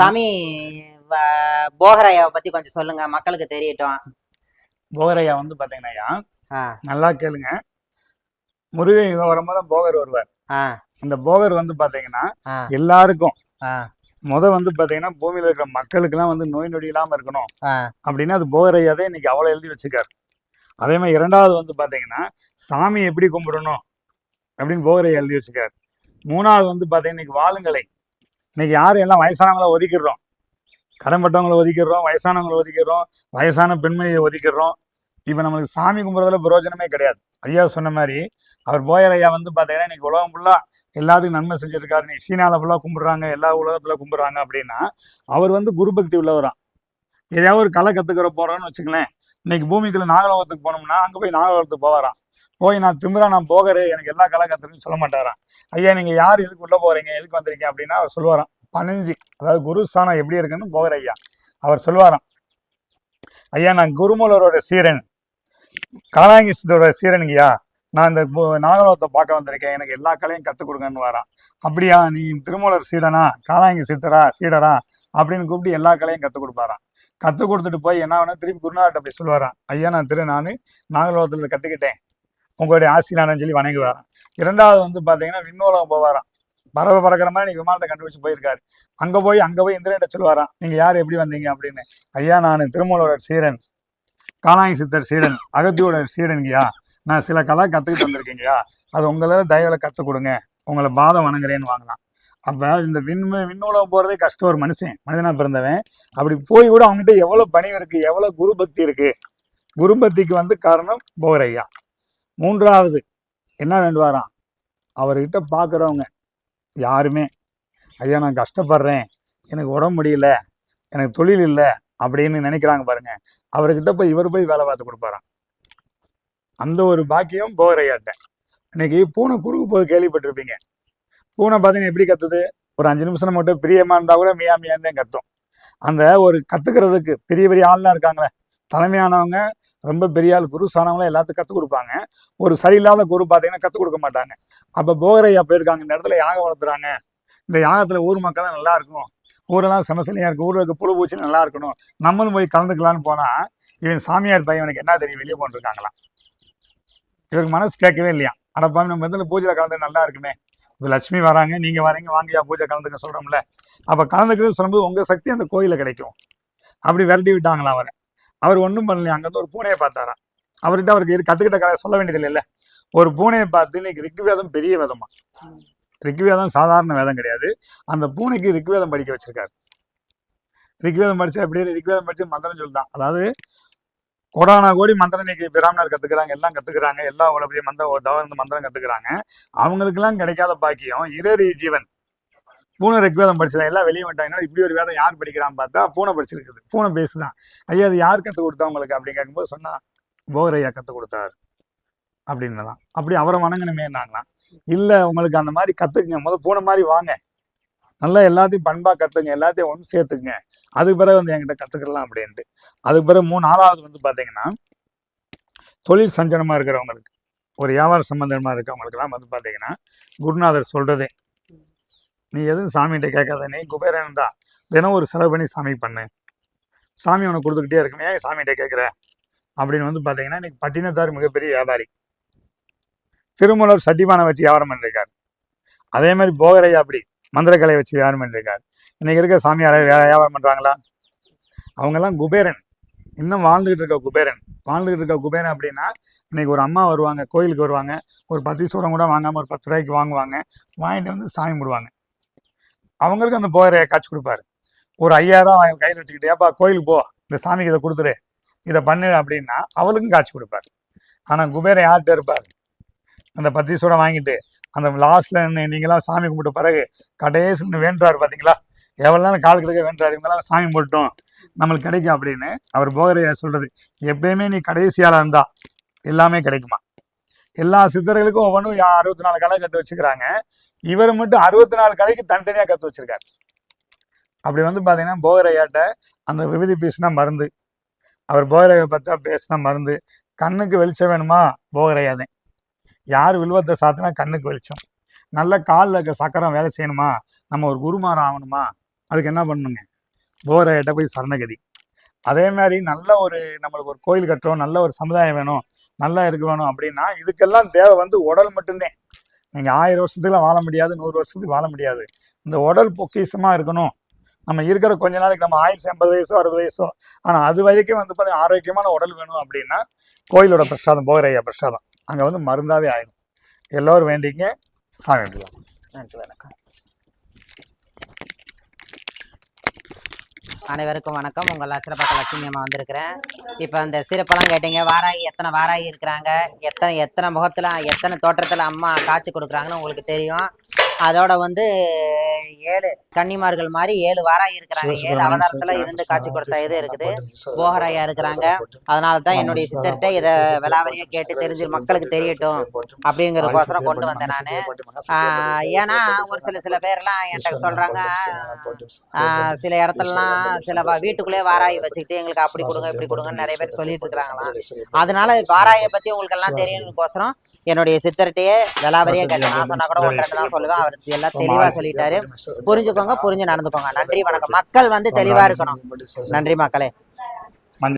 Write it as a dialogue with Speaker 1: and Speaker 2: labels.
Speaker 1: சாமி போகராயாவை பத்தி கொஞ்சம் சொல்லுங்க. மக்களுக்கு தெரியட்டும்.
Speaker 2: போகரையா வந்து பாத்தீங்கன்னா நல்லா கேளுங்க. முருகன் யுகம் வரும்போது போகர் வருவார். அந்த போகர் வந்து பாத்தீங்கன்னா எல்லாருக்கும். முத வந்து பாத்தீங்கன்னா பூமியில இருக்கிற மக்களுக்கெல்லாம் வந்து நோய் நொடி இல்லாம இருக்கணும். அப்படின்னா அது போகரையா தான் இன்னைக்கு அவ்வளவு எழுதி வச்சிருக்காரு. அதே மாதிரி இரண்டாவது வந்து பாத்தீங்கன்னா சாமி எப்படி கும்பிடணும் அப்படின்னு போகரையா எழுதி வச்சிருக்காரு. மூணாவது வந்து பாத்தீங்கன்னா இன்னைக்கு வாழுங்கலை இன்னைக்கு யாரும் எல்லாம் வயசானவங்கள ஒதுக்கிடுறோம்? கடன்பட்டவங்களை ஒதுக்கிடுறோம் வயசானவங்களை ஒதுக்கிடுறோம் வயசான பெண்மையை ஒதுக்கிடுறோம். இப்ப நம்மளுக்கு சாமி கும்பிட்றதுல பிரயோஜனமே கிடையாது. ஐயா சொன்ன மாதிரி அவர் போயர் ஐயா வந்து பாத்தீங்கன்னா இன்னைக்கு உலகம் ஃபுல்லா எல்லாத்துக்கும் நன்மை செஞ்சுருக்காரு நீ சீனாவில் ஃபுல்லா கும்பிடுறாங்க எல்லா உலகத்துல கும்பிடுறாங்க அப்படின்னா அவர் வந்து குரு பக்தி உள்ளவராம் ஏதாவது ஒரு கலை கத்துக்கிற போறோம்னு வச்சுக்கலேன் இன்னைக்கு பூமிக்குள்ள நாகலோகத்துக்கு போனோம்னா அங்க போய் நாகலோகத்துக்கு போவாராம். போய் நான் திமிரா நான் போகிறேன் எனக்கு எல்லா கலை கத்துறேன்னு சொல்ல மாட்டாராம். ஐயா நீங்க யார் எதுக்கு உள்ள போறீங்க? எதுக்கு வந்திருக்கீங்க? அப்படின்னா அவர் சொல்லுவாராம். பணிஞ்சு அதாவது குருஸ்தானம் எப்படி இருக்குன்னு போகிற ஐயா. அவர் சொல்லுவாராம். ஐயா நான் குருமூலரோட சீரன். காலாங்கி சித்தரோட சீரனுங்கய்யா. நான் இந்த நாகலோகத்தை பார்க்க வந்திருக்கேன். எனக்கு எல்லா கலையும் கற்றுக் கொடுங்கன்னு வரான் அப்படியா நீ திருமூலர் சீடனா? காலாங்கி சித்தரா சீடரா? அப்படின்னு கூப்பிட்டு எல்லா கலையும் கற்றுக் கொடுப்பாரான் கற்றுக் கொடுத்துட்டு போய் என்ன ஆகுனா திருப்பி குருநாதர்கிட்ட அப்படி சொல்லுவாராம் ஐயா நான் திரு நான் நாகலோகத்தில் கற்றுக்கிட்டேன் உங்களுடைய ஆசீனானு சொல்லி வணங்குவாராம். இரண்டாவது வந்து பார்த்தீங்கன்னா விண்ணோலம் போவாராம். பறவை பறக்கிற மாதிரி நீங்க விமானத்தை கண்டுபிடிச்சு போயிருக்காரு. அங்க போய் அங்க போய் இந்திரன்ட்ட சொல்லுவாராம் நீங்க யார் எப்படி வந்தீங்க? அப்படின்னு. ஐயா நான் திருமூலோட சீரன் காலாங்கி சித்தர் சீடன் அகத்தியோட சீடன்கியா நான் சில கலா கற்றுக்கிட்டு வந்திருக்கீங்கயா அது உங்களால் தயவில் கற்றுக் கொடுங்க. உங்களை பாதம் வணங்குறேன்னு வாங்கலாம். அப்போ இந்த விண்ம விண்ணுலகம் போகிறதே கஷ்டம். ஒரு மனுஷன் மனிதனாக பிறந்தவன். அப்படி போய் கூட அவங்ககிட்ட எவ்வளோ பணிவு இருக்குது எவ்வளோ குரு பக்தி இருக்குது குரு பக்திக்கு வந்து காரணம் போரையா மூன்றாவது என்ன வேண்டுவாராம்? அவர்கிட்ட பார்க்குறவங்க யாருமே ஐயா நான் கஷ்டப்படுறேன் எனக்கு உடம்பு முடியல எனக்கு தொழில் இல்லை அப்படின்னு நினைக்கிறாங்க பாருங்க. அவர்கிட்ட போய் இவர் போய் வேலை பார்த்து கொடுப்பாராம். அந்த ஒரு பாக்கியம் போகிறையாட்ட இன்னைக்கு பூனை குறுக்கு போது கேள்விப்பட்டிருப்பீங்க. பூனை பார்த்தீங்கன்னா எப்படி கத்துது? ஒரு அஞ்சு நிமிஷம் மட்டும் பிரியமா இருந்தா கூட மியா மியான்னு தான் கத்தும். அந்த ஒரு கத்துக்கிறதுக்கு பெரிய பெரிய ஆள்லாம் இருக்காங்களே தலைமையானவங்க ரொம்ப பெரிய ஆள் குரு சாணவங்களும் எல்லாத்துக்கும் கற்றுக் கொடுப்பாங்க. ஒரு சரியில்லாத குரு பார்த்தீங்கன்னா கற்றுக் கொடுக்க மாட்டாங்க. அப்போ போகரையா போயிருக்காங்க இந்த இடத்துல யாகம் வளர்த்துறாங்க இந்த யாகத்துல ஊர் மக்கள் நல்லா இருக்கும் ஊரெல்லாம் செமசலியா இருக்கும். ஊர்ல இருக்க புழு பூச்சி நல்லா இருக்கணும். நம்மளும் போய் கலந்துக்கலாம்னு போனா இவன் சாமியார் பையன் இவனுக்கு என்ன தெரியும்? வெளியே போட்டுருக்காங்களாம் இவருக்கு மனசு கேட்கவே இல்லையா அடப்பாமி நம்ம இதில் பூஜையில் கலந்து நல்லா இருக்குமே? இப்போ லட்சுமி வராங்க நீங்க வரீங்க வாங்கியா பூஜை கலந்துக்க சொல்றோம்ல. அப்ப கலந்துக்கிறது சொல்லும்போது உங்க சக்தி அந்த கோயில கிடைக்கும். அப்படி விரட்டி விட்டாங்களா அவரை. அவர் ஒன்றும் பண்ணலையா அங்கேருந்து ஒரு பூனையை பார்த்தாராம். அவர்கிட்ட அவருக்கு இது கத்துக்கிட்ட கதை சொல்ல வேண்டியது இல்லைல்ல ஒரு பூனையை பார்த்து இன்னைக்கு ரிக்வேதம் பெரிய வேதமா? ரிக்வேதம் சாதாரண வேதம் கிடையாது. அந்த பூனைக்கு ரிக்வேதம் படிக்க வச்சிருக்காரு. ரிக்வேதம் படிச்சா அப்படியே ரிக்வேதம் படிச்சு மந்திரம் சொல்லிட்டான் அதாவது கோடானா கோடி மந்திரம் இன்னைக்கு பிராமணர் கத்துக்கிறாங்க எல்லாம் கத்துக்கிறாங்க எல்லா அவ்வளவு பெரிய மந்திரம் தவறு மந்திரம் கத்துக்கிறாங்க. அவங்களுக்கெல்லாம் கிடைக்காத பாக்கியம் இரரி ஜீவன். பூனை ரெக்வேதம் படிச்சதா எல்லாம் வெளியே வந்துட்டாங்கன்னா இப்படி ஒரு வேதம் யார் படிக்கிறான்னு பார்த்தா பூனை படிச்சிருக்குது. பூனை பேசுதான். ஐயா அது யார் கற்றுக் கொடுத்தா உங்களுக்கு? அப்படின்னு கேட்கும்போது சொன்னா போகரையா கற்றுக் கொடுத்தாரு. அப்படின்னதான் அப்படி அவரை வணங்கணுமே நாங்களாம் இல்லை உங்களுக்கு அந்த மாதிரி கற்றுக்குங்க முதல் பூனை மாதிரி வாங்க. நல்லா எல்லாத்தையும் பண்பாக கற்றுங்க எல்லாத்தையும் ஒன்று சேர்த்துக்குங்க. அதுக்கு பிறகு வந்து என்கிட்ட கற்றுக்கலாம் அப்படின்ட்டு. அதுக்கு பிறகு மூணு நாலாவது வந்து பார்த்தீங்கன்னா தொழில் சஞ்சனமாக இருக்கிறவங்களுக்கு ஒரு வியாபார சம்பந்தமாக இருக்கவங்களுக்கெல்லாம் வந்து பார்த்தீங்கன்னா குருநாதர் சொல்கிறதே நீ எதுவும் சாமிகிட்ட கேட்காத நீ குபேரன் தான் தினம் ஒரு செலவு பண்ணி சாமி பண்ணு. சாமி உனக்கு கொடுத்துக்கிட்டே இருக்குமே ஏன் சாமிகிட்ட கேட்குற? அப்படின்னு வந்து பார்த்தீங்கன்னா இன்னைக்கு பட்டினத்தார் மிகப்பெரிய வியாபாரி. திருமூலர் சட்டிபானை வச்சு வியாபாரம் பண்ணிருக்காரு. அதே மாதிரி போகரையா அப்படி. மந்திரக்கலை வச்சு வியாபாரம் பண்ணிருக்காரு இன்னைக்கு இருக்க சாமியாரை வியாபாரம் பண்றாங்களா? அவங்கெல்லாம் குபேரன். இன்னும் வாழ்ந்துகிட்டு இருக்க குபேரன். வாழ்ந்துகிட்டு இருக்க குபேரன் அப்படின்னா இன்னைக்கு ஒரு அம்மா வருவாங்க கோயிலுக்கு வருவாங்க ஒரு பத்து சூடம் கூட வாங்காம ஒரு பத்து ரூபாய்க்கு வாங்குவாங்க வாங்கிட்டு வந்து சாமி விடுவாங்க அவங்களுக்கு அந்த போகரையை காட்சி கொடுப்பாரு. ஒரு ஐயாயிரம் அவன் கையில் வச்சுக்கிட்டு ஏப்பா கோயிலுக்கு போ இந்த சாமிக்கு இதை கொடுத்துரு இதை பண்ணு அப்படின்னா அவளுக்கும் காட்சி கொடுப்பாரு. ஆனா குபேரன் யார்கிட்ட இருப்பார்? அந்த பத்தி சூடம் வாங்கிட்டு அந்த லாஸ்ட்ல நீங்களாம் சாமி கும்பிட்ட பிறகு கடைசின்னு வேண்டாரு பாத்தீங்களா? எவ்வளவு நாள் கால் கிடைக்க வேண்டாரு இவங்கெல்லாம் சாமி போட்டோம் நம்மளுக்கு கிடைக்கும் அப்படின்னு அவர் போகரையா சொல்றது. எப்பயுமே நீ கடைசியால இருந்தா எல்லாமே கிடைக்குமா? எல்லா சித்தர்களுக்கும் ஒவ்வொன்றும் அறுபத்தி நாலு கலை கட்டு வச்சுக்கிறாங்க. இவர் மட்டும் அறுபத்தி நாலு கலைக்கு தனித்தனியாக கற்று வச்சிருக்காரு. அப்படி வந்து பார்த்தீங்கன்னா போகரையாட்ட அந்த விபதி பேசினா மருந்து. அவர் போகரையை பார்த்தா பேசினா மருந்து. கண்ணுக்கு வெளிச்சம் வேணுமா? போகரையாதேன் யார் வில்வத்தை சாத்தினா கண்ணுக்கு வெளிச்சம். நல்ல காலில் இருக்க சக்கரம் வேலை செய்யணுமா? நம்ம ஒரு குருமாரம் ஆகணுமா? அதுக்கு என்ன பண்ணுங்க போரையிட்ட போய் சரணகதி. அதே மாதிரி நல்ல ஒரு நம்மளுக்கு ஒரு கோயில் கட்டுறோம் நல்ல ஒரு சமுதாயம் வேணும் நல்லா இருக்க வேணும் அப்படின்னா இதுக்கெல்லாம் தேவை வந்து உடல் மட்டும்தான். நீங்கள் ஆயிரம் வருஷத்துக்குலாம் வாழ முடியாது நூறு வருஷத்துக்கு வாழ முடியாது. இந்த உடல் பொக்கிசமாக இருக்கணும். நம்ம இருக்கிற கொஞ்ச நாளைக்கு நம்ம ஆயுசு எண்பது வயசோ அறுபது வயசோ. ஆனால் அது வரைக்கும் வந்து பார்த்தீங்கன்னா ஆரோக்கியமான உடல் வேணும் அப்படின்னா கோயிலோட பிரசாதம் போகிறையா பிரசாதம். அங்கே வந்து மருந்தாகவே ஆயிடும் எல்லோரும் வேண்டிங்க. சாமி எடுத்துக்கலாம்
Speaker 1: நன்றி வணக்கம். அனைவருக்கும் வணக்கம். உங்கள் சிறப்பாக லட்சுமி அம்மா வந்திருக்கிறேன். இப்போ அந்த சிறப்பெல்லாம் கேட்டீங்க. வாராகி எத்தனை வாராகி இருக்கிறாங்க? எத்தனை எத்தனை முகத்தில் எத்தனை தோற்றத்தில் அம்மா காட்சி கொடுக்குறாங்கன்னு உங்களுக்கு தெரியும். அதோட வந்து ஏழு கன்னிமார்கள் மாதிரி ஏழு வாராகி இருக்கிறாங்க. ஏழு அவதாரத்துல இருந்து காட்சி கொடுத்த இது இருக்குது. போகராயா இருக்கிறாங்க. அதனால தான் என்னுடைய சித்தர்கிட்ட இதை விலாவரியா கேட்டு தெரிஞ்சு மக்களுக்கு தெரியட்டும் அப்படிங்கிறதுக்கோசரம் கொண்டு வந்தேன் நான். ஏன்னா ஒரு சில சில பேர்லாம் என்கிட்ட சொல்றாங்க. சில இடத்துலலாம் சில வ- வீட்டுக்குள்ளே வாராயி வச்சுக்கிட்டு எங்களுக்கு அப்படி கொடுங்க இப்படி கொடுங்கன்னு நிறைய பேர் சொல்லிட்டு இருக்கிறாங்களாம். அதனால வாராயை பத்தி உங்களுக்கு எல்லாம் தெரியணுக்கோசரம் என்னுடைய சித்தர்கிட்டயே விலாவரியா கேட்டேன். நான் சொன்னா கூட ஒன்று தான் சொல்லுவேன். அவர் எல்லாம் தெளிவா சொல்லிட்டாரு. புரிஞ்சுக்கோங்க புரிஞ்சு நடந்துக்கோங்க. நன்றி வணக்கம். மக்கள் வந்து தெளிவா இருக்கணும். நன்றி மக்களே.